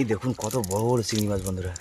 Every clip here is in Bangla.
এই দেখুন কত বড় বড় চিংড়ি মাছ বন্ধুরা।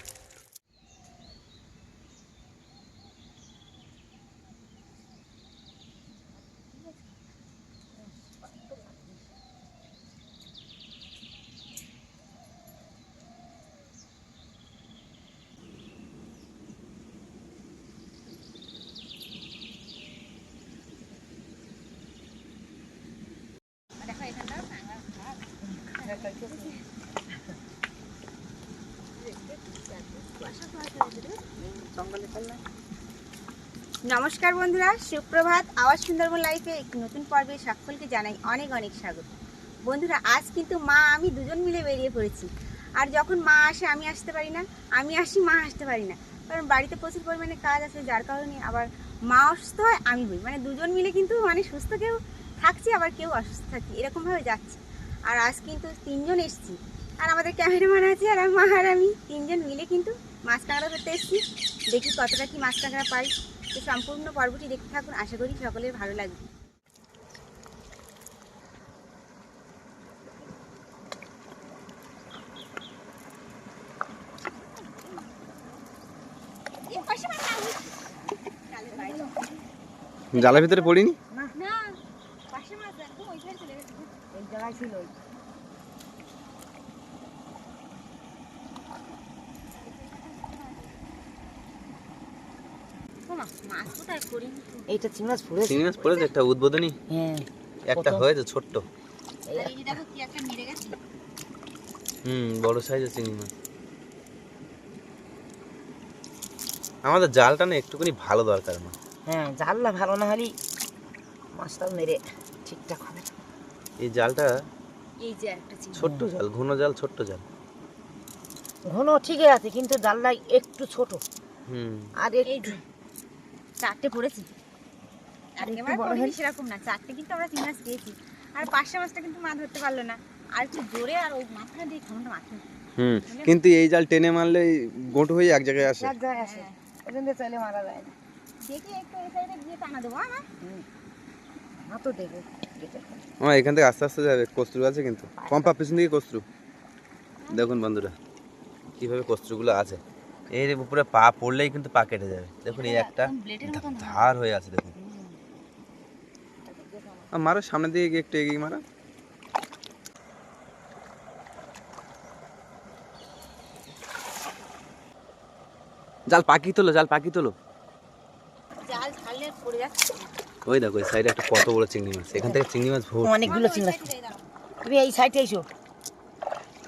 নমস্কার বন্ধুরা, সুপ্রভাত, আওয়াজ সুন্দরবন লাইফে একটি নতুন পর্বে সকলকে জানাই অনেক অনেক স্বাগত। বন্ধুরা, আজ কিন্তু মা, আমি দুজন মিলে বেরিয়ে পড়েছি। আর যখন মা আসে, আমি আসতে পারি না, আমি আসি, মা আসতে পারি না। কারণ বাড়িতে প্রচুর পরিমাণে কাজ আছে, যার কারণে আবার মা অসুস্থ হয়, আমি হই মানে দুজন মিলে কিন্তু মানে সুস্থ কেউ থাকছি, আবার কেউ অসুস্থ থাকি এরকমভাবে যাচ্ছে। আর আজ কিন্তু তিনজন এসছি। আর আমাদের ক্যামেরাম্যান আছে, আর মা আর আমি তিনজন মিলে কিন্তু মাছ কাঁকড়া করতে এসেছি। দেখি কতটা কি মাছ কাঁকড়া পাই। তো সম্পূর্ণ পর্বটি দেখতে থাকুন। আশা করি সকলের ভালো লাগবে। জালের ভিতরে পড়িনি? না পাশে মাছ একদম ওই সাইড চলে গেছে। এই জায়গায় ছিল ওই। ও মা, মাছ কোথায় করিনি তো। এইটা চিংড়ি মাছ চিংড়ি মাছ পড়েছে একটা উদ্বোধনী? হ্যাঁ একটা হয়েছে ছোট্ট। এই দেখো কি একটা মেরে গেছে। হুম বড় সাইজের চিংড়ি মাছ। আমাদের জালটা না একটুখানি ভালো দরকার মা হ্যাঁ জালটা ভালো না হলে মাছটাও মেরে ঠিকঠাক হবে এই জালটা এই যে একটা ছোট্ট জাল ঘন জাল ছোট্ট জাল। ঘন ঠিকই আছে কিন্তু জালটা একটু ছোট। হুম। আর এই একটু চারটে পড়েছে। একেবারে সেরকম না চারটে কিন্তু আমরা চিংড়ি মাছ পেয়েছি। আর পাঁচটা মাছটা কিন্তু মা ধরতে পারল না। আর একটু জোরে আর ওই মাথা দিয়ে খামটা মাথা হুম কিন্তু এই জাল টেনে মারলে গোট হয়ে এক জায়গায় আসে। এক জায়গায় আসে। ওখান দিয়ে চাইলে মারা যায় না। দেখি একটু এই সাইডে গিয়ে টানা দেবো না তো দেখো গেটের আমার এখান থেকে আস্তে আস্তে যাবে কস্তুর আছে কিন্তু। পম্পা পিছন দিকে কস্তুর। দেখুন বন্ধুরা কীভাবে কস্তুরগুলো আছে। এর উপরে পা পড়লেই কিন্তু পা কেটে যাবে। দেখুন এই একটা ধার। হয়ে আছে দেখুন। মারো সামনের দিকে গিয়ে একটু এগিয়ে মারা। জাল পাখি তোলো জাল পাখি তোলো। জাল ছাড়লে পড়ে যাচ্ছে। ওই দেখো ওই সাইডে একটা কত বড় চিংড়ি মাছ। এখান থেকে চিংড়ি মাছ ভোর অনেকগুলো চিংড়ি মাছ। তুমি এই সাইডে এসো।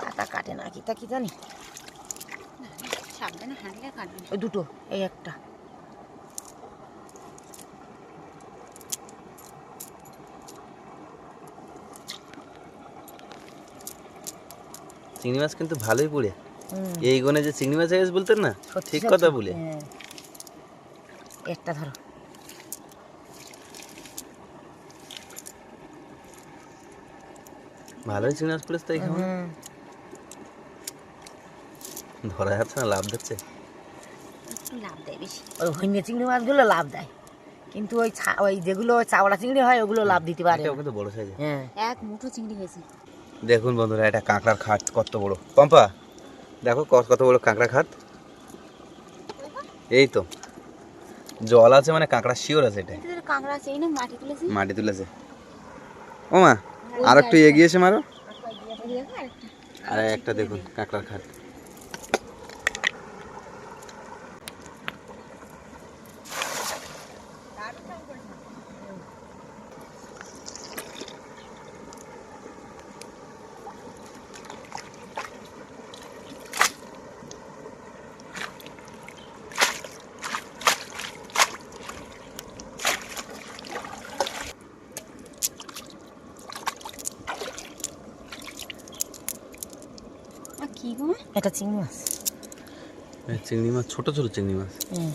কাটা কাটে না কি তা কি জানি? সাবধানে হাঁটলে কাটবে ওই দুটো এই একটা। চিংড়ি মাছ কিন্তু ভালোই পড়ে। এই গনে যে চিংড়ি মাছ গেছে বলতেন না ঠিক কথা বলে। হ্যাঁ। একটা ধরো। ভালোই চিংড়ি মাছ পড়েছে তো এখানে হুম, ধরা যাচ্ছে না লাভ দিচ্ছে একটু লাভ দেয় বেশি। ওই হইনে চিংড়ি মাছগুলো লাভ দেয়। কিন্তু ওই ওই যেগুলো চাওড়া চিংড়ি হয় ওগুলো লাভ দিতে পারে। কিন্তু বড় সাইজে হ্যাঁ। এক মুঠো চিংড়ি হয়েছে। দেখুন বন্ধুরা এটা কাঁকড়ার খাট কত বড়। পম্পা দেখো কত কত বড় কাঁকড়া খাট? এই তো। জল আছে মানে কাঁকড়া শিওর আছে এটা কাঁকড়া আছে এই না মাটি তুলেছি? মাটি তুলেছে। ও মা আর একটু এগিয়ে এসে মারো। আর একটা দেখুন কাঁকড়ার খাট। কি গো? এটা চিংড়ি মাছ। চিংড়ি মাছ ছোট ছোট চিংড়ি মাছ। হুম।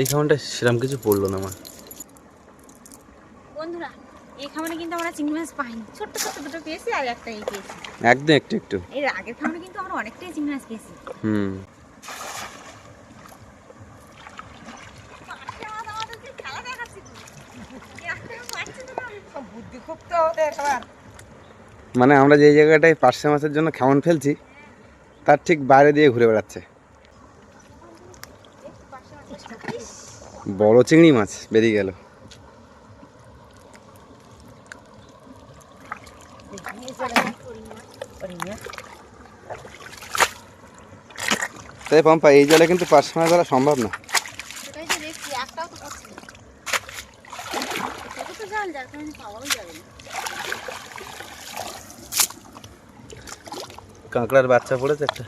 এই খাবারটা সেরকম কিছু পড়ল না আমার বন্ধুরা এই খাবারে কিন্তু আমরা চিংড়ি মাছ পাইনি। ছোট্ট ছোট্ট দুটো পেয়েছি আর একটা এই পেয়েছি। একদম একটু একটু। এর আগের খাবারে কিন্তু আমরা অনেকটাই চিংড়ি মাছ পেয়েছি হুম বুদ্ধি খুব তো ওদের আবার মানে আমরা যে জায়গাটায় পার্শে মাছের জন্য খেমন ফেলছি, তার ঠিক বাইরে দিয়ে ঘুরে বেড়াচ্ছে। বড় চিংড়ি মাছ বেরিয়ে গেল। তাই পম্পা, এই জলে কিন্তু পার্শে মাছ ধরা সম্ভব না সেটাই তো দেখছি একটাও তো পড়ছে না ছোটো তো জাল যার কারণে পাওয়াও যাবে না কাঁকড়ার বাচ্চা পড়েছে একটা।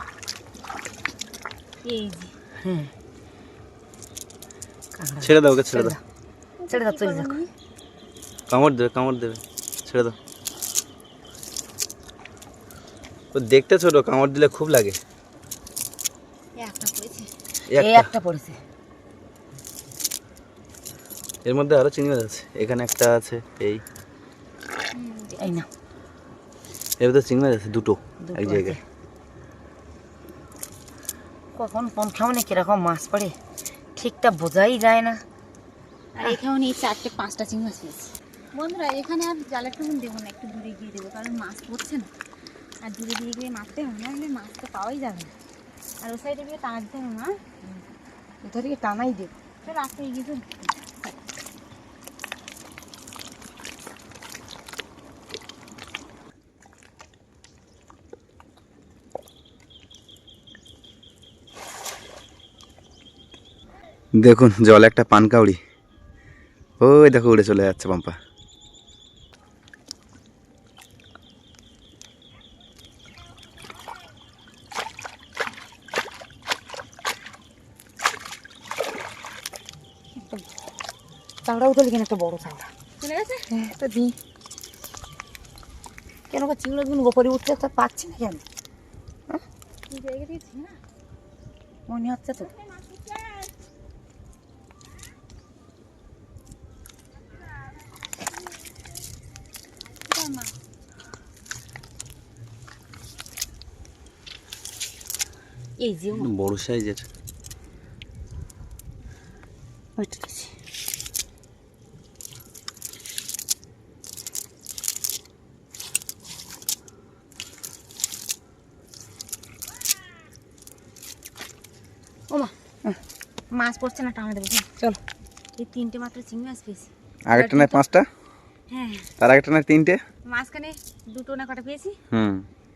এই যে। হ্যাঁ। ছেড়ে দাও ওকে ছেড়ে দাও। ছেড়ে দাও চলে যাও। কামড় দেবে কামড় দেবে। ছেড়ে দাও। ও দেখতে ছোট কামড় দিলে খুব লাগে। একটা পড়েছে। এর মধ্যে আরও চিংড়ি মাছ আছে। এখানে একটা আছে এই। এই না এর মধ্যে চিংড়ি মাছ আছে দুটো এক জায়গায়। কখন কোন খামনে কীরকম মাছ পড়ে ঠিকটা বোঝাই যায় না। আর এখানে এই চারটে পাঁচটা চিংড়ি মাছ পেয়েছি। বন্ধুরা এখানে আর জালের টুকুন দেবো না একটু দূরে গিয়ে দেবো কারণ মাছ পড়ছে না। আর দূরে দিয়ে গিয়ে মারতে হবে না হলে মাছ তো পাওয়াই যাবে না। আর ও সাইডে গিয়ে টানা দিতে হবে না কোথা থেকে টানাই দেব। চল রাস্তায় এগিয়ে দেখুন জল একটা পানকাউড়ি ওই দেখো উড়ে চলে যাচ্ছে পাম্পা। চাংড়াও তো কেন একটা বড় চাংড়া। চলে গেছে? হ্যাঁ তো দিই। কেন বা চিংড়িগুলো গোপরে উঠতে তা পাচ্ছি না কেন? জায়গা দিয়েছি না। মনে হচ্ছে তো কোথায় মাছ এই যে বড় সাইজের ও মা মাছ পড়ছে না টানা দেবো চল। এই তিনটে মাত্র চিংড়ি মাছ পেয়েছি। আগেরটা নয় পাঁচটা? হ্যাঁ। তার আগেরটা নয় তিনটে? মাঝখানে দুটো না কটা পেয়েছি। হুম।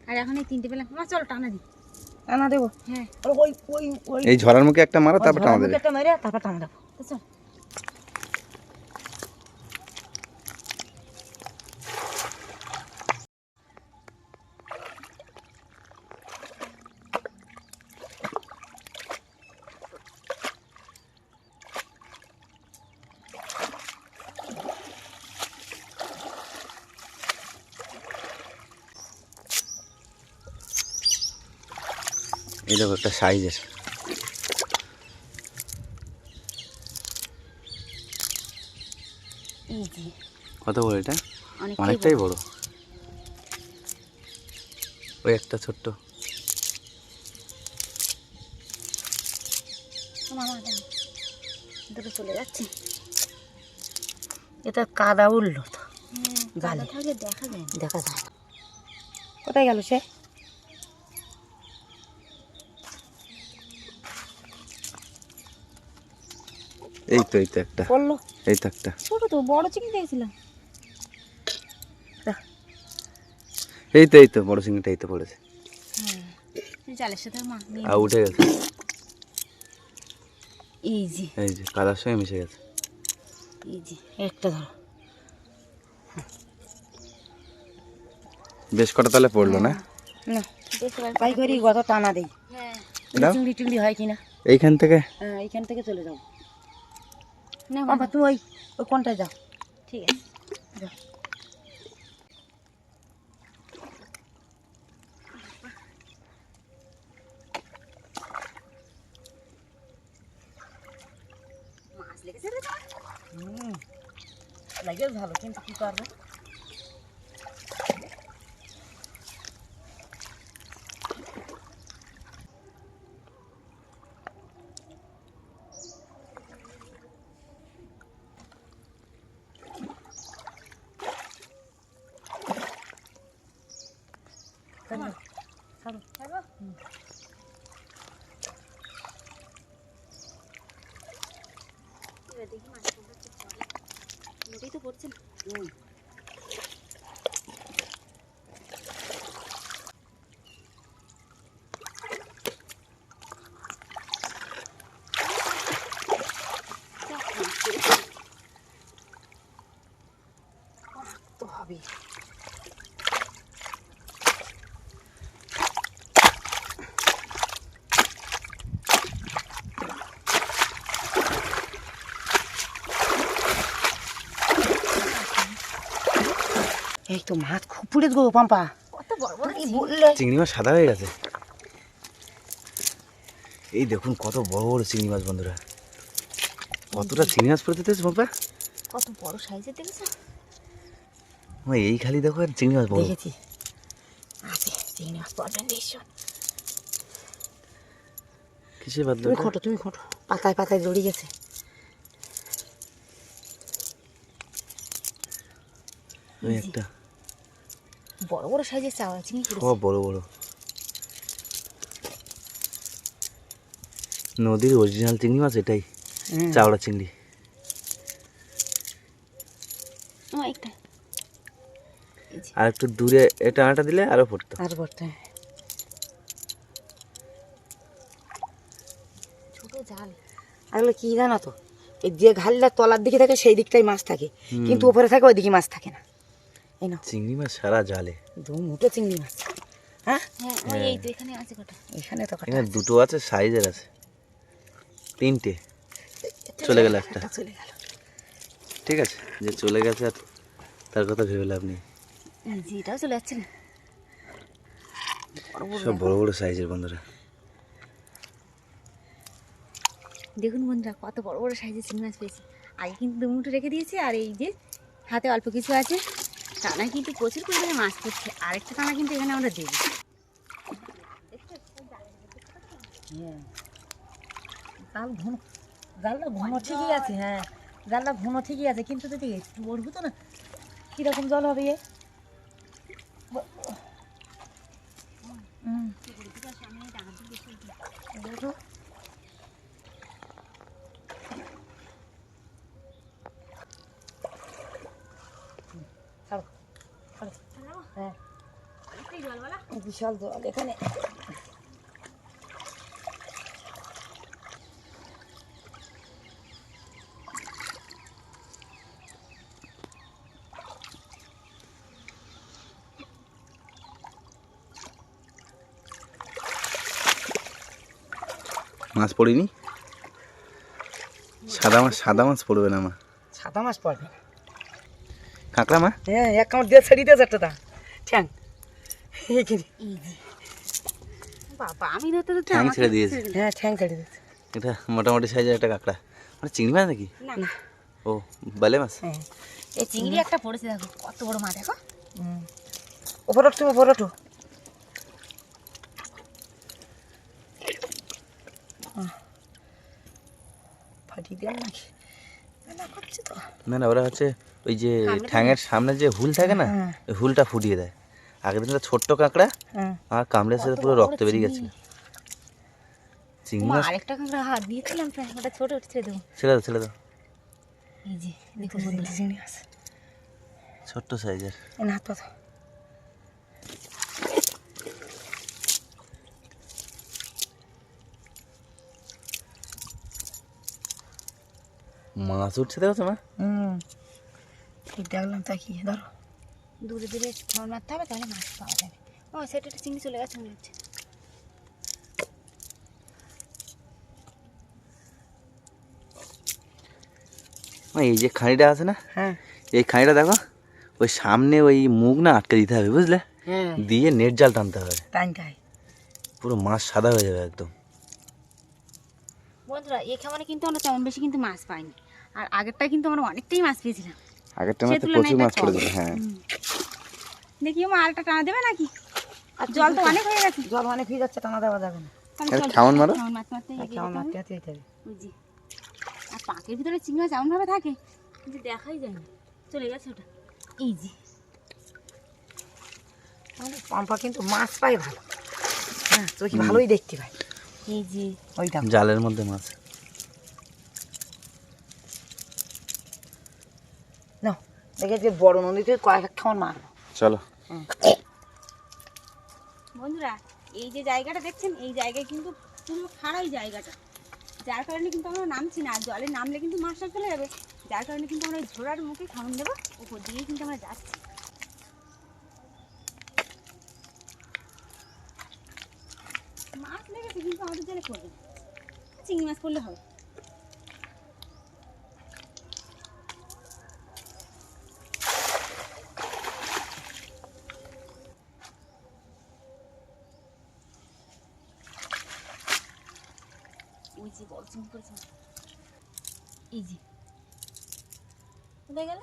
আর এখন এই তিনটে পেলাম। মা চল টানা দি টানা দেবো। হ্যাঁ। ওই ওই ওই এই ঝরার মুখে একটা মারা তারপর টানা ঝড়ার দেবে। একটা মেরে তারপর টানা দেবো। দেখো একটা সাইজের কত বড় এটা? অনেকটাই বড়। ওই একটা ছোট্ট। চলে যাচ্ছে। এটা কাদা উঠল তো। হ্যাঁ দেখা যায় দেখা যায় কোথায় গেল সে? এই তো এই তো একটা। পড়ল? এই তো একটা। ছোট তো বড় চিংড়ি দেখছিলাম এই তো এই তো বড় চিংড়িটা এই তো পড়েছে। জালের সাথে মা আর উঠে গেছে। এই যে। এই যে কাদার সঙ্গে মিশে গেছে। এই যে একটা ধরো। বেশ কটা তাহলে পড়ল না? না করি গত টানা দেই। হ্যাঁ চিংড়ি টিংড়ি হয় কিনা? এইখান থেকে? হ্যাঁ এইখান থেকে চলে না বাবা বাবা তুমি ওই ওই কোনটায় যাও ঠিক আছে যাও। মাছ লেগেছে রে তোমার? হুম লাগে ভালো কিন্তু কি করবে ছাড়ো ছাড়বো? এবার দেখি মাছ। মোটেই তো পড়ছে না তো হবে এই তো মাছ খুব পুড়ে গো পাম্পা। কত বড় বড় কি বললে? চিংড়ি মাছ সাদা হয়ে গেছে। এই দেখুন কত বড় বড় চিংড়ি মাছ বন্ধুরা। কতটা চিংড়ি মাছ পড়তে দিতেছে বাবা কত বড় সাইজের দেখেছ? ওই এই খালি দেখো আর চিংড়ি মাছ বড়। দেখেছি। আছে চিংড়ি মাছ পাবেন ভীষণ কিসে বাদ তুমি খোটো তুমি খোটো। পাতায় পাতায় জড়িয়ে গেছে। ওই একটা। বড় বড় সাইজের চাওয়া চিংড়ি। সব বড় বড় নদীর অরিজিনাল চিংড়ি মাছ এটাই চাওড়া চিংড়ি। আর একটু দূরে এটা আটা দিলে আরও পড়তো। আর বটে ছোট জাল। কি জানো তো? এই যে ঘালটা তলার দিকে থাকে সেই দিকটাই মাছ থাকে। কিন্তু উপরে থাকে ওই দিকে মাছ থাকে না। এই না চিংড়ি মাছ সারা জালে। দু মুঠো চিংড়ি মাছ। হ্যাঁ? হ্যাঁ ওই এই তো এখানে আছে কটা। এখানে তো কাটা দুটো আছে সাইজের আছে। তিনটে। চলে গেল একটা। চলে গেল। ঠিক আছে যে চলে গেছে আর তার কথা ভেবে লাভ নেই। এই যে এটাও চলে যাচ্ছে না। সব বড় বড় সাইজের বন্ধুরা। দেখুন বন্ধুরা কত বড় বড় সাইজের চিংড়ি মাছ পেয়েছি। আগে কিন্তু দুমুঠো রেখে দিয়েছি আর এই যে হাতে অল্প কিছু আছে। টানা কিন্তু প্রচুর পরিমাণে মাছ পড়ছে আরেকটা টানা কিন্তু এখানে আমরা দেবো হ্যাঁ। জাল ঘন জালটা ঘন ঠিকই আছে হ্যাঁ। জালটা ঘন ঠিকই আছে কিন্তু যদি একটু বড় হতো না কীরকম জল হবে এ। হুম, ছাড়ো, ছাড়ো। হ্যাঁ বিশাল জল এখানে। মাছ পড়িনি? সাদা মাছ সাদা মাছ পড়বে না মা। সাদা মাছ পড়বে কাঁকড়া মা? হ্যাঁ এক কামড় দিয়ে ছেড়ে দিয়েছে একটা তা। ঠ্যাং। এইখানে। এই যে বাবা আমি ধরতে ধরতে ঠ্যাং ছেড়ে দিয়েছে। হ্যাঁ ঠ্যাং ছেড়ে দিয়েছে। এটা মোটামুটি সাইজের একটা কাঁকড়া। মানে চিংড়ি মাছ নাকি? না। না। ও বালে মাছ? হ্যাঁ। এই চিংড়ি একটা পড়েছে দেখো কত বড় মা দেখো। ওপর ওঠো ওপর ওঠো ফাটিয়ে দিলাম নাকি? না ওরা হচ্ছে ওই যে ঠ্যাঙের সামনে যে হুল থাকে না হ্যাঁ। ওই হুলটা ফুটিয়ে দেয়। আগের দিন ছোট্ট কাঁকড়া হ্যাঁ। আর কামড়ে সাথে পুরো রক্ত বেরিয়ে গেছে। চিংড়ি মাছ? আরেকটা কাঁকড়া হাত দিয়েছিলাম প্রায় ওটা ছোট ছেড়ে দেবো। ছেড়ে দাও ছেড়ে দাও। এই যে দেখুন দেখুন বন্ধুরা চিংড়ি ছোট্ট সাইজের। না মাছ উঠছে দেখো মা? হুম। ঠিক দেখলাম তা কি ধরো। দূরে দূরে ফোন মারতে হবে তাহলে মাছ পাওয়া যাবে। ও সেটা একটা চিংড়ি চলে গেছে মনে হচ্ছে। এই যে খাঁড়িটা আছে না? হ্যাঁ। এই খাঁড়িটা দেখো ওই সামনে ওই মুখ না আটকে দিতে হবে বুঝলে? হ্যাঁ। দিয়ে নেট জাল টানতে হবে। টাইমটাই পুরো মাছ সাদা হয়ে যাবে একদম। বন্ধুরা এ খাবারে কিন্তু আমরা তেমন বেশি কিন্তু মাছ পাইনি। আর আগেরটা কিন্তু আমরা অনেকটাই মাছ পেয়েছিলাম। আগেরটা সে প্রচুর মাছ পড়ে কম। যাবে হ্যাঁ। দেখি মা আলটা টানা দেবে নাকি? আর জল তো অনেক হয়ে গেছে। জল অনেক হয়ে যাচ্ছে টানা দেওয়া যাবে না। তাহলে আরে মারো। খাওয়ান মারতে মারতে এগিয়ে কেমন মারতে হাতে যেতে হবে ওই আর পাকের ভিতরে চিংড়ি মাছ এমনভাবে থাকে যে দেখাই যায় না। চলে গেছে ওটা। এই যে। আমাদের কিন্তু মাছ পায় ভালো। হ্যাঁ চোখে ভালোই দেখতে পায়। এই যে। জালের মধ্যে মাছ। না দেখেছি বড় নদীতে কয়েক খাওয়ার মারবো চলো। বন্ধুরা, এই যে জায়গাটা দেখছেন, এই জায়গায় কিন্তু পুরো খাড়াই জায়গাটা। যার কারণে কিন্তু আমরা নামছি না, আর জলে নামলে কিন্তু মাছটা চলে যাবে। যার কারণে কিন্তু আমরা ঝোড়ার মুখে খাওয়ান দেবো উপর দিয়ে কিন্তু আমরা যাচ্ছি। মাছ লেগেছে কিন্তু আমাদের জলে পড়বে চিংড়ি মাছ পড়লে হবে ওই যে বড় চিংড়ি করেছে এই যে কোথায় গেল?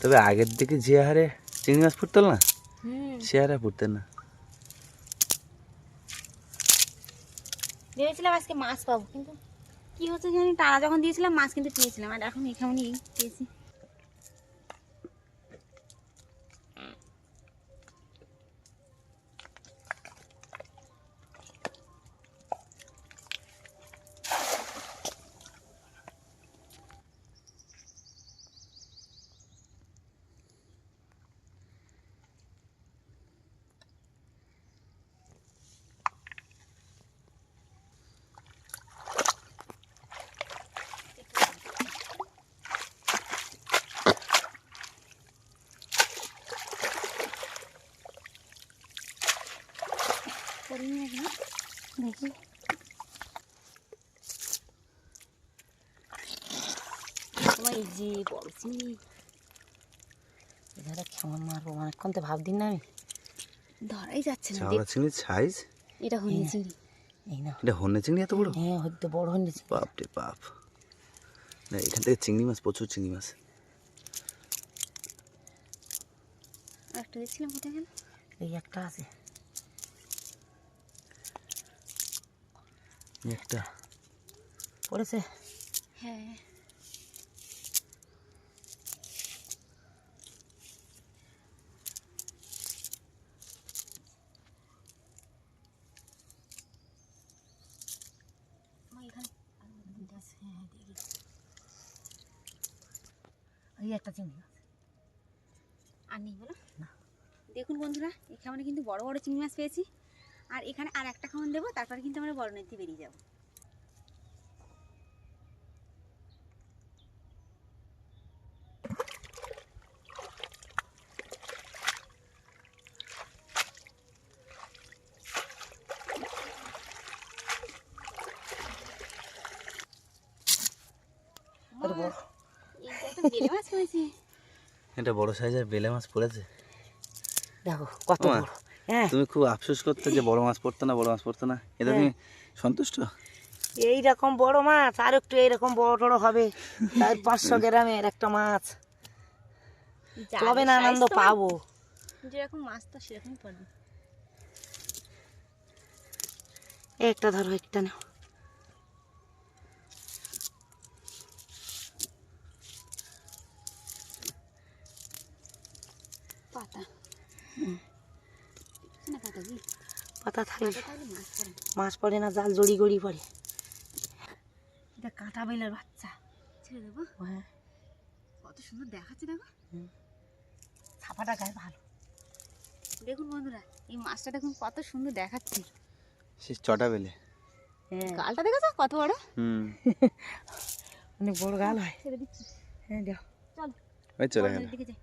তবে আগের দিকে যে হারে চিংড়ি মাছ ফুটতো না সে হারে ফুটতেন না। ভেবেছিলাম আজকে মাছ পাবো কিন্তু কি হচ্ছে জানি? টানা যখন দিয়েছিলাম মাছ কিন্তু পেয়েছিলাম আর এখন এখানেই পেয়েছি করিনি এখন দেখি তোমার এই যে চিংড়ি এধারে কেমন মারবো? অনেকক্ষণ তো ভাব দিন না আমি। ধরাই যাচ্ছে না। চাওড়া চিংড়ির সাইজ এটা হয়নি চিংড়ি এই না এটা হন্যে চিংড়ি এত বড়? হ্যাঁ হয়তো বড় হয়নি বাপ রে বাপ। না এখান থেকে চিংড়ি মাছ প্রচুর চিংড়ি মাছ। একটা দেখছিলাম কোথায় গেল এই একটা আছে। একটা। পড়েছে? হ্যাঁ মা, এখানে হ্যাঁ দেখি এই একটা চিংড়ি মাছ। আর নেই বলো? দেখুন বন্ধুরা এখানে কিন্তু বড় বড় চিংড়ি মাছ পেয়েছি। আর এখানে আর একটা খাওয়ান দেবো তারপরে কিন্তু আমরা বড় নদীতে বেরিয়ে যাব কত বড় এই যে একটা বেলে মাছ পেয়েছি এটা বড় সাইজের বেলে মাছ পড়েছে। দেখো কত। বড়। হ্যাঁ। তুমি খুব আফসোস করতে যে বড় মাছ পড়তো না বড় মাছ পড়তো না। এটা তুমি সন্তুষ্ট? এই রকম বড় মাছ আর একটু এইরকম বড় টড় হবে। তার পাঁচশো গ্রামের একটা মাছ। তবে না আনন্দ পাবো? যেরকম মাছ তো সেরকমই পড়বে একটা ধরো একটা নাও। পাতা। পাতা থাকলে মাছ পড়ে না। মাছ পড়ে না জাল জড়ি গড়ি পড়ে। এটা কাঁটা বেলের বাচ্চা। ছেড়ে দেবো? হ্যাঁ। কত সুন্দর দেখাচ্ছে দেখো। ছাপাটা গায়ে ভালো। দেখুন বন্ধুরা এই মাছটা দেখুন কত সুন্দর দেখাচ্ছে। সে চটা বেলে। হ্যাঁ। গালটা দেখেছ? কত বড়? হুম। অনেক বড় গাল হয়। ছেড়ে দিচ্ছি। হ্যাঁ দেখো। চল। ওই চলে গেল। দিকে যাই।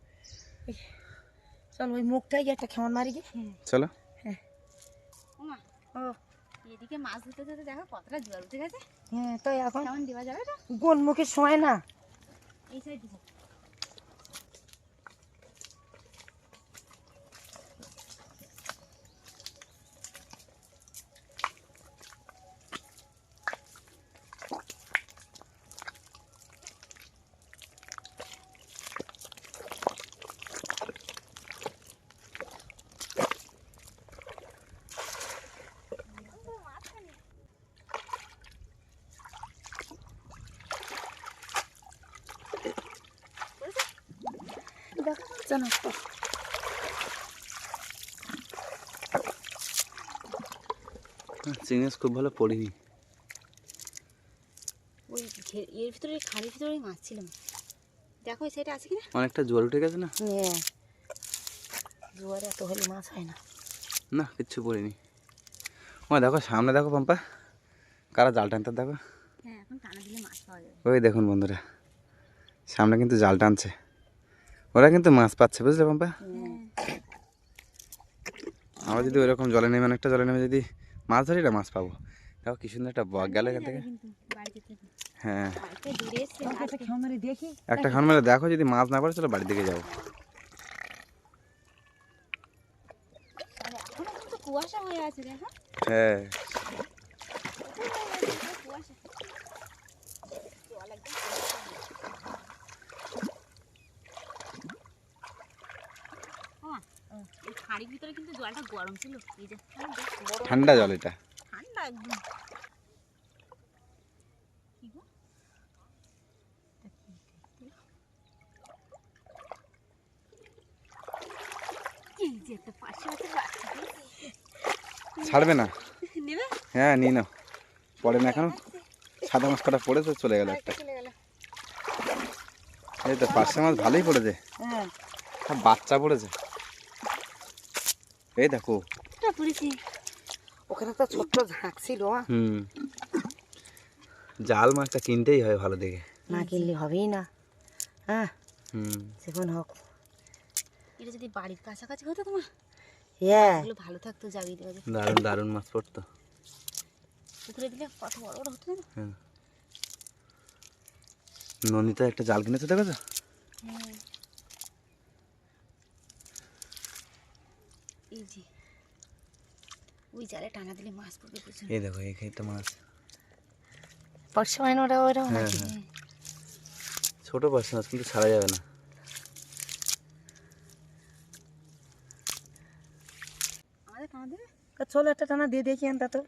চল ওই মুখটাই গিয়ে একটা খেমন মারি গে চলো। হ্যাঁ। ও এদিকে মাছ ধরতে ধরতে দেখো কতটা জল উঠে গেছে। হ্যাঁ তো এখন কেমন দেওয়া যাবে গোল কোন মুখের সময় না। এই সাইড চিংড়ি খুব ভালো পড়িনি। ওই এর ভিতরে খাড়ির ভিতরে মাছ ছিল। দেখো সেটা আছে কিনা? অনেকটা জল উঠে গেছে না? হ্যাঁ। জোয়ারে এত হলে মাছ হয় না। না কিচ্ছু পড়িনি। ও দেখো সামনে দেখো পাম্পা। কারা জাল টানতে দেখো। হ্যাঁ ওই দেখুন বন্ধুরা সামনে কিন্তু জাল টানছে। ওরা কিন্তু মাছ পাচ্ছে বুঝলে পাম্পা? আমরা যদি ওইরকম জলে নেমে অনেকটা জলে নেমে যদি মাছ ধরি না মাছ পাবো। দেখো কি সুন্দর একটা বক গেল এখান থেকে। হ্যাঁ। একটা খান মেরে দেখো যদি মাছ না পারে চলো বাড়ির দিকে যাব হয়ে আছে দেখো হ্যাঁ কুয়াশা জল একদম ওমা, এই খাড়ির ভিতরে কিন্তু জলটা গরম ছিল এই যে বেশ বড় ঠান্ডা জল এটা। ঠান্ডা একদম। ছাড়বে না? হ্যাঁ নিয়ে নাও। পড়ে না এখনও সাদা মাছ কটা পড়েছে চলে গেল একটা। এই তো পার্শে মাছ ভালোই পড়েছে। হ্যাঁ। বাচ্চা পড়েছে। এই দেখো। তা ওখানে তো ছোট্ট ঝাঁক ছিল। হুম। জাল মাছটা কিনতেই হয় ভালো দেখে। না কিনলে হবেই না। হ্যাঁ হুম। সেখন হোক। এটা যদি বাড়ির কাছাকাছি হতো তোমার হ্যাঁ। এগুলো ভালো থাকতো যাবি দারুণ দারুণ মাছ পড়তো। পুকুরে দিলে কত বড় বড় হতো না হ্যাঁ। নন্দিতা একটা জাল কিনেছে দেখেছ? এই যে ওই জালে টানা দিলে মাছ পড়বে প্রচুর এই দেখো এখানে তো মাছ পরশু হয় না ওটা ওইরকম হ্যাঁ হ্যাঁ ছোট পার্শে মাছ কিন্তু ছাড়া যাবে না আমাদের টানা দেবে তা চলো একটা টানা দিয়ে দেখি আনতা তো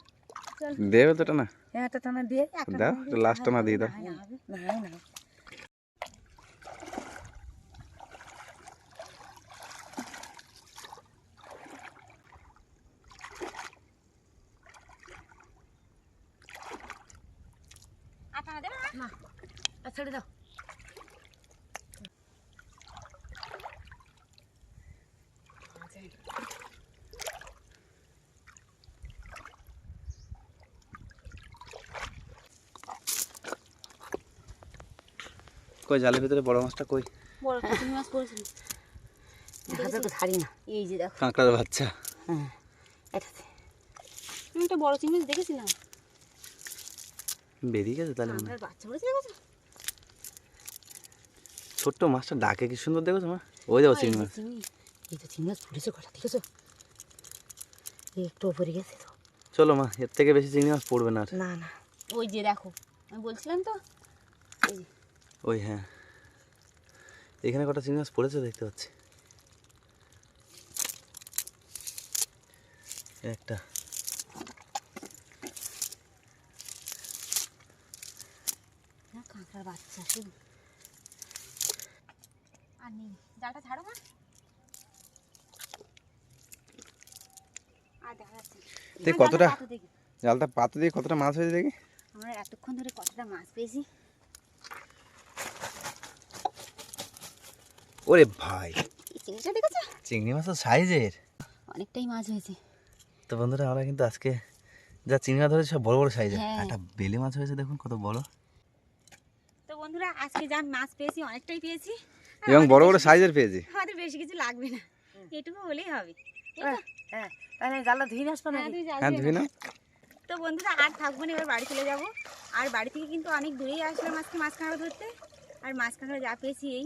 দেবে তো এটা না হ্যাঁ একটা টানা দিয়ে দাও লাস্ট না দিয়ে দাও না না আর টানা দেবে না না আর ছেড়ে দাও কই জালের ভিতরে বড় মাছটা কই? বড় চিংড়ি মাছ পড়েছিল। হাতে তো ছাড়ি না। এই যে দেখো। কাঁকড়ার বাচ্চা। হ্যাঁ এটাতে। আমি একটা বড় চিংড়ি মাছ দেখেছিলাম। বেরিয়ে গেছে তাহলে মনে হয়। বাচ্চা পড়েছে দেখেছ? ছোট্ট মাছটা ডাকে কি সুন্দর দেখো তোমার ওই দেখো চিংড়ি মাছ। এই তো চিংড়ি মাছ পড়েছে কটা দেখেছ? এই একটু উপরে গেছে তো। চলো মা এর থেকে বেশি চিংড়ি মাছ পড়বে না আর। না না। ওই যে দেখো আমি বলছিলাম তো। এই যে, ওই হ্যাঁ। এখানে কটা চিংড়ি মাছ পড়েছে দেখতে পাচ্ছি। একটা। কাঁকড়ার বাচ্চা শুধু। আর নেই। জালটা ছাড়ো না আর দেখা যাচ্ছে না। তুই আমার কতটা জালটা পাতো পাতা দিয়ে কতটা মাছ হয়েছে দেখি। আমরা এতক্ষণ ধরে কতটা মাছ পেয়েছি। ওরে ভাই। এই চিংড়িটা দেখেছ? চিংড়ি মাছ তো সাইজের। অনেকটাই মাছ হয়েছে। তো বন্ধুরা আমরা কিন্তু আজকে যা চিংড়ি মাছ ধরেছি সব বড় বড় সাইজের। হ্যাঁ। একটা বেলে মাছ হয়েছে দেখুন কত বড়। তো বন্ধুরা আজকে যা মাছ পেয়েছি অনেকটাই পেয়েছি। এবং বড় বড় সাইজের পেয়েছি। আমাদের বেশি কিছু লাগবে না। এটুকু হলেই হবে? হ্যাঁ তাহলে জালটা ধুয়ে নিয়ে আসব হ্যাঁ, জাল হ্যাঁ ধুই না তো বন্ধুরা আর থাকব না এবার বাড়ি চলে যাব। আর বাড়ি থেকে কিন্তু অনেক দূরেই আসলাম আজকে মাছ কাঁকড়া ধরতে। আর মাছ কাঁকড়া যা পেয়েছি এই